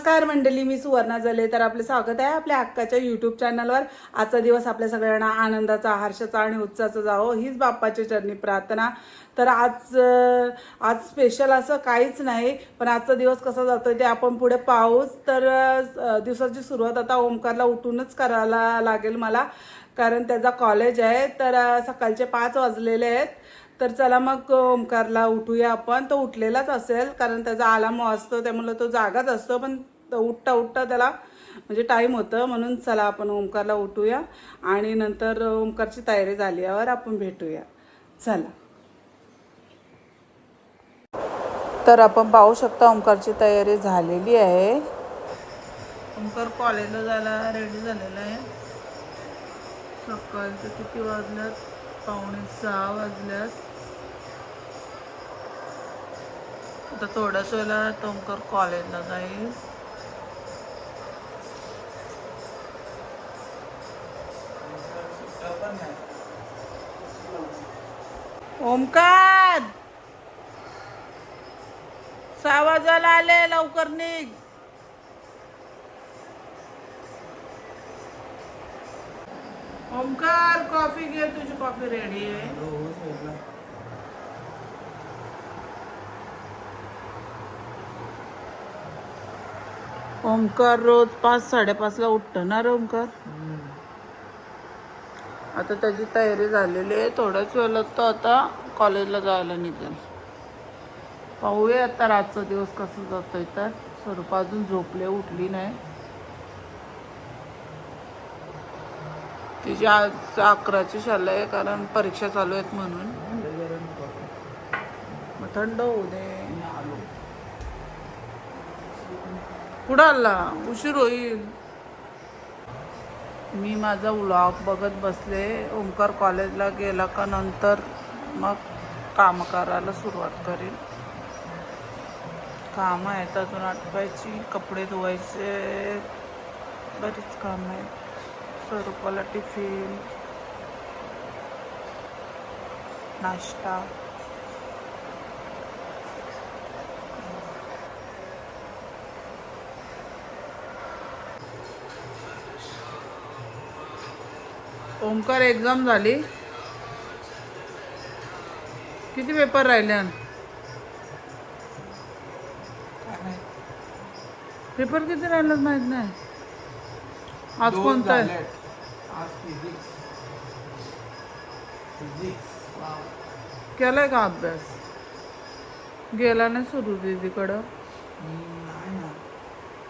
नमस्कार मंडळी मी सुवर्णा जले. तर आपले स्वागत आहे आपल्या हक्काच्या युट्यूब चॅनलवर आजचा दिवस आपल्या सगळ्यांना आनंदाचा हर्षाचा आणि उत्साहाचा जावो. हीच बाप्पाच्या चरणी प्रार्थना. तर आज आज स्पेशल असं काहीच नाही पण आजचा दिवस कसा जातोय ते आपण पुढे पाहूच. तर दिवसाची सुरुवात आता ओमकारला उठूनच करायला लागेल मला कारण त्याचा कॉलेज आहे. तर सकाळचे पाच वाजलेले आहेत. तर चला मग ओमकारला उठूया आपण. तो उठलेलाच असेल कारण त्याचा आलाम असतो त्यामुळे तो जागाच असतो पण तर उठता उठता त्याला म्हणजे टाईम होतं. म्हणून चला आपण ओमकारला उठूया आणि नंतर ओमकारची तयारी झाल्यावर आपण भेटूया. चला. तर आपण पाहू शकता ओंकारची तयारी झालेली आहे. ओंकार कॉलेजला जायला रेडी झालेला आहे. सकाळचे किती वाजल्यात? पावणे सहा वाजल्यात. आता थोड्याच वेळेला ओंकार कॉलेजला जाईल. ओमकार! सहा वाजायला आले लवकर निघ. ओमकार कॉफी घे तुझी कॉफी रेडी आहे. ओमकार रोज पाच साडेपाचला उठतो ना रे ओमकार? आता त्याची तयारी झालेली आहे थोड्याच वेळात तो आता कॉलेजला जायला निघेल. पाहूया आता रातचा दिवस कसं जातोय तर. स्वरूप अजून झोपले उठली नाही. तिची आज अकराची शाला आहे कारण परीक्षा चालू आहेत म्हणून. मग थंड होऊ दे. कुठं आला? उशीर होईल. मी माझा व्लॉग बघत बसले. ओंकार कॉलेजला गेला का नंतर मग काम करायला सुरुवात करेल काम आहेत अजून आटवायची कपडे धुवायचे बरीच काम आहेत. स्वरूपाला टिफिन नाश्ता. ओमकार एक्झाम झाली. किती पेपर राहिले? पेपर किती राहिलं माहीत नाही. आज कोणता आहे? केलाय का अभ्यास? गेला नाही सुरू दीदीकडं?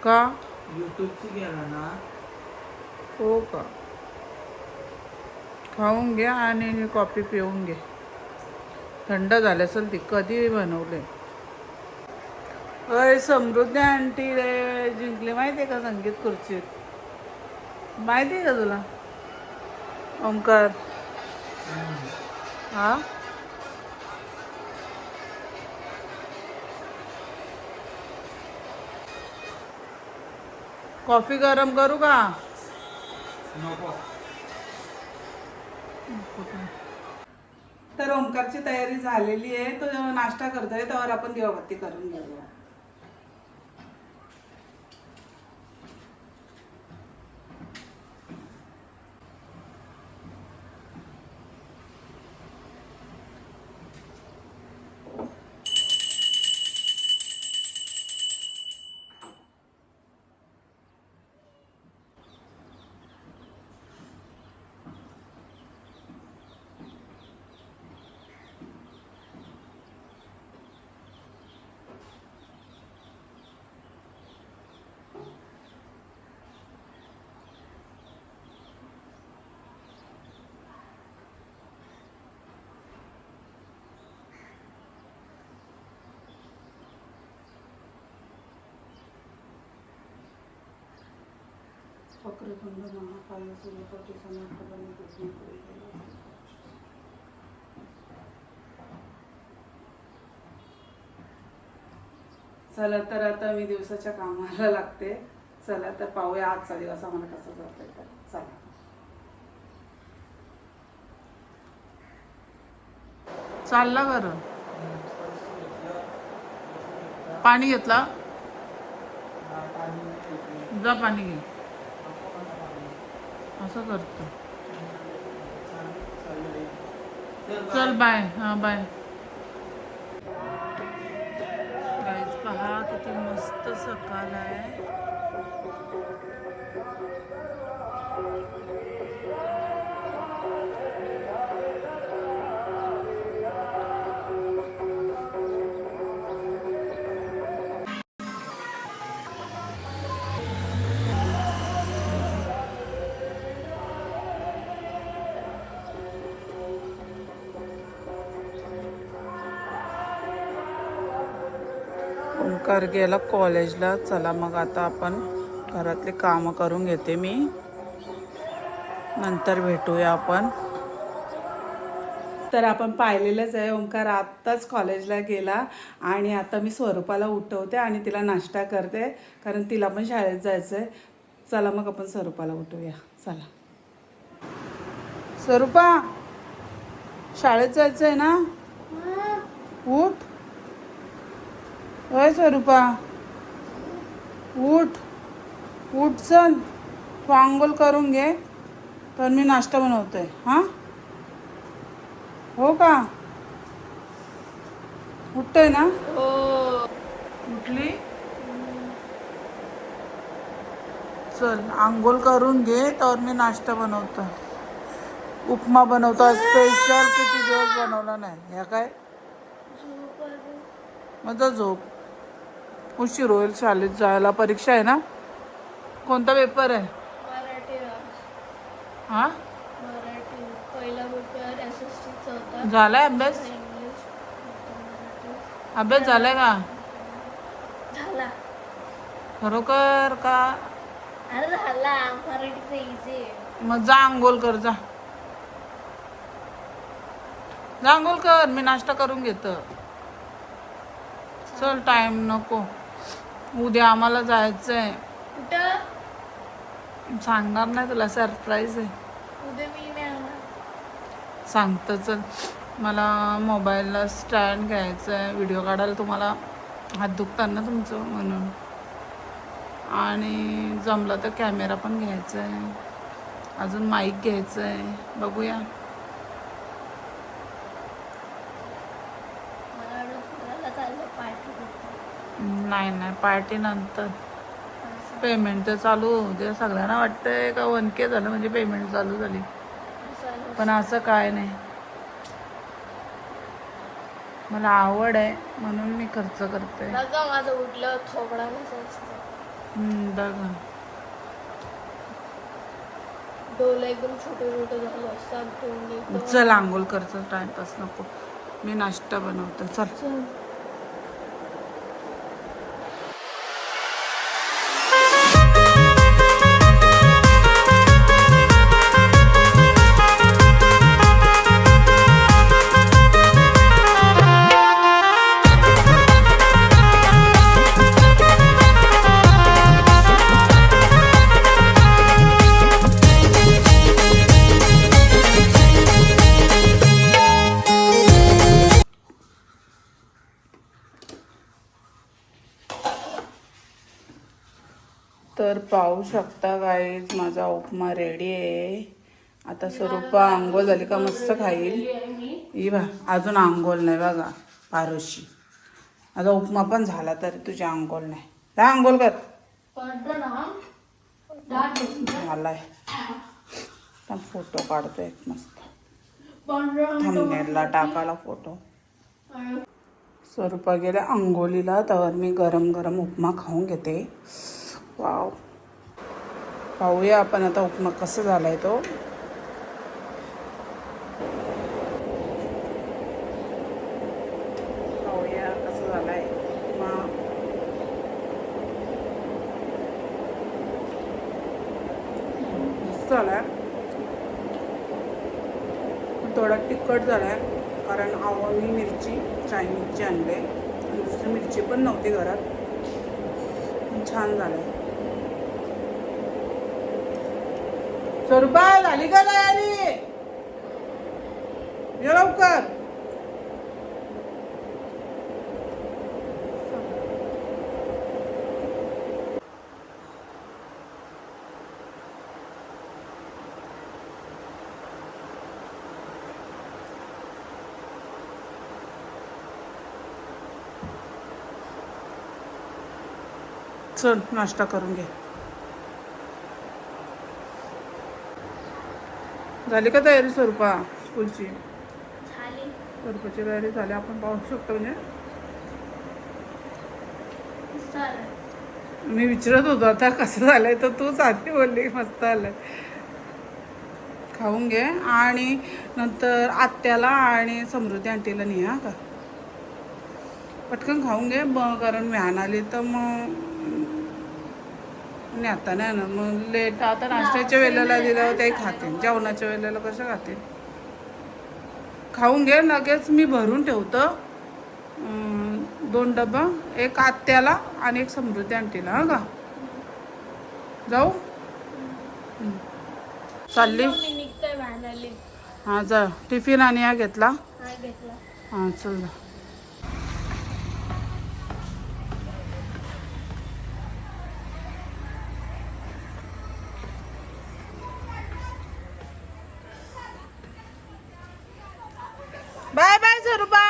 का? यूट्यूबची गेला ना. हो का? खाऊन घ्या आणि कॉफी पिऊन घे. थंड झाले असेल ती कधी बनवले? अय समृद्धी आंटी रे जिंकली. माहिती आहे का संगीत खुर्चीत माहिती आहे का तुला? ओमकार हा? कॉफी गरम करू का? नको. तर ओमकारची तयारी झालेली आहे. तो नाश्ता करतोय त्यावर आपण दिवाबत्ती करून घेऊया. वक्रतुंड महाकाय सूर्यकोटी समर्थपणे कृष्ण चला तर आता मी दिवसाच्या कामाला लागते. चला तर पाहूया आजचा दिवस आम्हाला कसा जातोय तर. चला. चालला बरं. पाणी घेतला? जा पाणी घे. असं करतो. चल बाय हा बाय पहा किती मस्त सकाळ आहे. ओंकार गेला कॉलेजला. चला मग आता आपण घरातले कामं करून घेते मी. नंतर भेटूया आपण. तर आपण पाहिलेलंच आहे ओंकार आत्ताच कॉलेजला गेला आणि आता मी स्वरूपाला उठवते आणि तिला नाश्ता करते कारण तिला पण शाळेत जायचं आहे चला मग आपण स्वरूपाला उठवूया. चला. स्वरूपा शाळेत जायचं आहे ना उठ. होय स्वरूपा. उठ. उठ चल. तू आंघोळ करून घे. तर मी नाश्ता बनवतोय. हां? हो का? उठतोय ना? उठली? चल आंघोळ करून घे. तर मी नाश्ता बनवतो उपमा बनवतो. स्पेशल किती दिवस बनवला नाही. ह्या काय? मग झोप. उशीर होईल शाळेत जायला. परीक्षा आहे ना? कोणता पेपर आहे? हा? झालाय अभ्यास? अभ्यास झालाय का? खरोखर का? मग जा आंघोळ कर जा. आंघोळ कर. मी नाश्ता करून घेतो. चल टाइम नको. उद्या आम्हाला जायचं आहे कुठं? सांगणार नाही तुला सरप्राईज आहे. उद्या मी नाही आला सांगतं चल. मला मोबाईलला स्टँड घ्यायचं आहे व्हिडिओ काढायला तुम्हाला हात दुखतात ना तुमचं म्हणून. आणि जमलं तर कॅमेरा पण घ्यायचा आहे अजून माईक घ्यायचं आहे बघूया मला वाटलं फिरायला चाललं पार्टी करतो नाही नाही पार्टी नंतर. पेमेंट तर चालू दे. सगळ्यांना वाटतंय का वनके झालं म्हणजे पेमेंट चालू झाली. पण असं काय नाही. मला आवड आहे म्हणून मी खर्च करते माझं उठलं थोबडा डोलं एकदम छोटे छोटे झालं असतात चल आंघोळ करचं टाइमपास नको. मी नाश्ता बनवते. चल. तर पाहू शकता गाईज माझा उपमा रेडी आहे. आता स्वरूपा आंघोळ झाली का मस्त खाईल. ही बा अजून आंघोळ नाही बघा पारोशी. आता उपमा पण झाला तरी तुझी आंघोळ नाही. जा आंघोळ कर. झालाय फोटो काढतो एक मस्त. थंबनेरला टाकायला फोटो. स्वरूपा गेल्या आंघोळीला तर मी गरम गरम उपमा खाऊन घेते. वाव. पाहूया आपण आता उपमा कसं झालाय तो. पाहूया कसं झालाय उपमा. मस्त झालाय. पण थोडा तिखट झालाय कारण आवळी मिरची चायनीजची आणले. आणि दुसरी मिरची पण नव्हती घरात. छान झालंय. स्वरूपा झाली का तयारी लवकर. चल नाश्ता करून घे. झाली का तयारी स्वरूपा? स्कूलची? स्वरूपाची तयारी झाली. आपण पाहू शकतो म्हणजे? मी विचारत होतो आता कसं झालंय? तर तूच आधी बोलली मस्त आलंय खाऊन घे आणि नंतर आत्याला आणि समृद्धी आंटीला नाही का? पटकन खाऊन घे मग कारण व्हॅन आली तर मग नाही आता नाही ना मग लेट आता नाश्त्याच्या वेळेला दिल्यावर ते खातील जेवणाच्या वेळेला कसं खातील खाऊन घे लगेच मी भरून ठेवतो. दोन डबा एक आत्याला आणि एक समृद्धी आंटीला हा का? जाऊ. चालली. हां जा. टिफिन आणि या घेतला? हा घेतला. हां चल जा bye bye Swarupa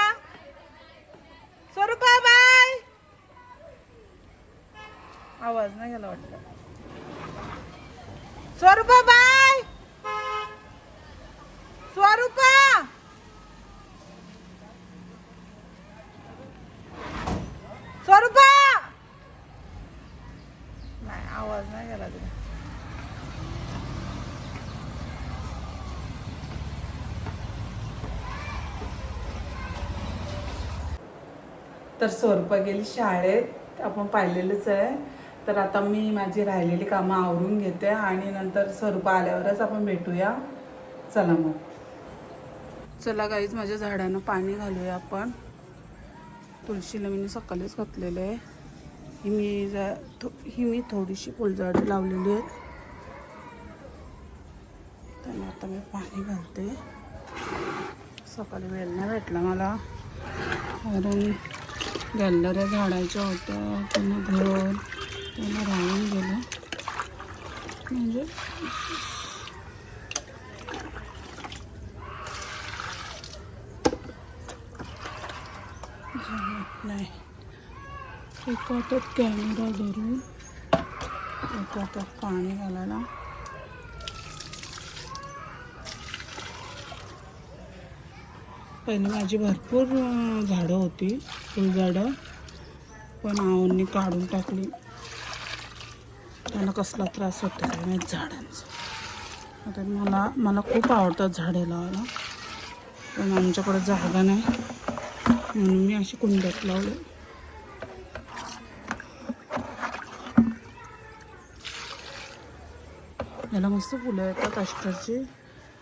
Swarupa bye आवाज नाही गेला वाटलं स्वरूपा बाय स्वरूपा स्वरूपा नाही आवाज नाही गेला तुला तर स्वरूपा गेली शाळेत आपण पाहिलेलंच आहे. तर आता मी माझी राहिलेली कामं आवरून घेते आणि नंतर स्वरूपा आल्यावरच आपण भेटूया. चला मग. चला गाईच माझ्या झाडांना पाणी घालूया आपण. तुळशीला मी सकाळीच घातलेलं आहे. ही मी जा थो ही मी थोडीशी फुलझाडं लावलेली आहेत. त्यांना आता मी पाणी घालते. सकाळी वेळ नाही भेटला मला. कारण गॅलऱ्या झाडायच्या होत्या त्यांना घर त्यांना राहून गेलं. म्हणजे नाही. एका हातात कॅमेरा धरून एका हातात पाणी घालायला. पहिले माझी भरपूर झाडं होती. फुलझाडं पण आवडणी काढून टाकली. त्यांना कसला त्रास होतो काय झाडांचा. आता मला मला खूप आवडतात झाडे लावायला. पण आमच्याकडे जागा नाही. म्हणून मी अशी कुंड्यात लावले. याला मस्त फुलं येतात अष्टरची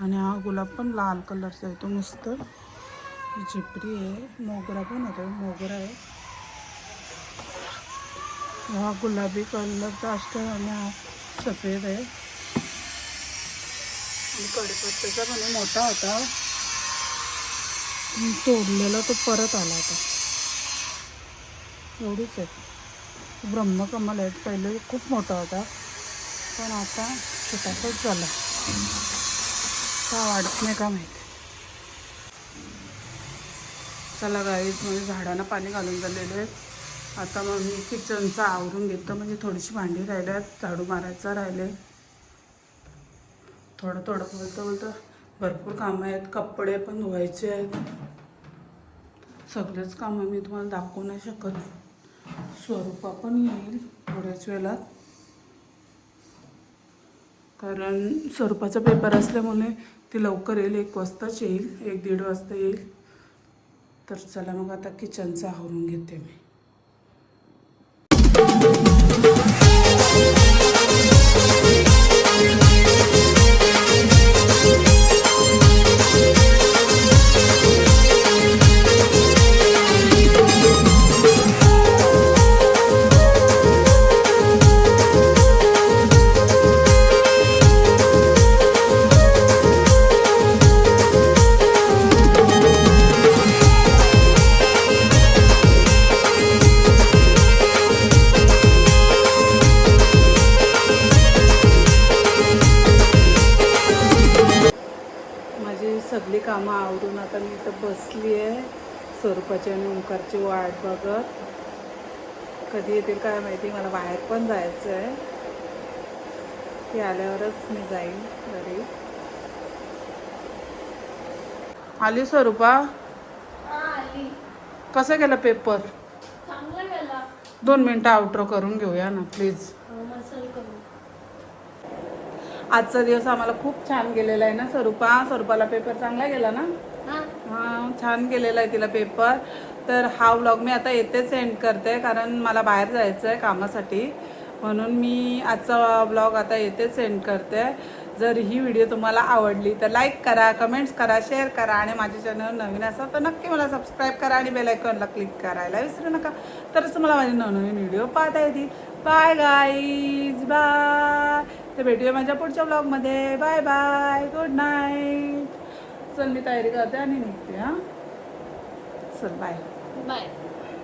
आणि हा गुलाब पण लाल कलरचा येतो मस्त ही चिपरी आहे मोगरा पण होतो मोगरा आहे. हा गुलाबी कलर जास्त आणि हा सफेद आहे. आणि कडीपत्त्याचा पण मोठा होता. तोडलेला तो परत आला होता. एवढीच आहे. ब्रह्मकमल आहेत पहिले खूप मोठा होता. पण आता छोटासाच झाला. का वाढत नाही का माहिती? चला गाईच म्हणजे झाडांना पाणी घालून झालेले आहेत आता मग मी किचनचं आवरून घेतो म्हणजे थोडीशी भांडी राहिल्यात आहेत झाडू मारायचं राहिले. थोडं थोडं बोलतं बोलतं भरपूर कामं आहेत कपडे पण धुवायचे आहेत. सगळेच कामं मी तुम्हाला दाखवू नाही शकत. स्वरूपा पण येईल थोड्याच वेळात. कारण स्वरूपाचा पेपर असल्यामुळे ती लवकर येईल एक वाजताच येईल एक दीड वाजता येईल. तर चला मग आता किचनचं आवरून घेते मी. स्वरूपाची आणि ओंकारची वाट बघत. कधी येतील काय माहिती मला बाहेर पण जायचं आहे ती आल्यावरच मी जाईन घरी. आली स्वरूपा? हा कसं गेलं पेपर? दोन मिनटं आउटरो करून घेऊया ना प्लीज करून आजचा दिवस आम्हाला खूप छान गेलेला आहे ना स्वरूपा? स्वरूपाला पेपर चांगला गेला ना? हा हा छान केलेला आहे तिला पेपर तर हा व्लॉग मी आता येतेच सेंड करते कारण मला बाहेर जायचं आहे कामासाठी. म्हणून मी आजचा व्लॉग आता येतेच सेंड करते. जर ही व्हिडिओ तुम्हाला आवडली तर लाईक करा कमेंट्स करा शेअर करा आणि माझ्या चॅनल नवीन असाल तर नक्की मला सबस्क्राईब करा आणि बेलायकॉनला क्लिक करायला विसरू नका. तरच मला माझे नवनवीन व्हिडिओ पाहता येतील. बाय गाईज बाय तर भेटूया माझ्या पुढच्या ब्लॉगमध्ये बाय बाय गुड नाईट चल मी तयारी करते आणि निघते हां? चल बाय बाय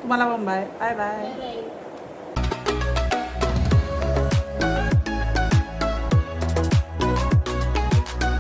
तुम्हाला पण बाय बाय बाय बाय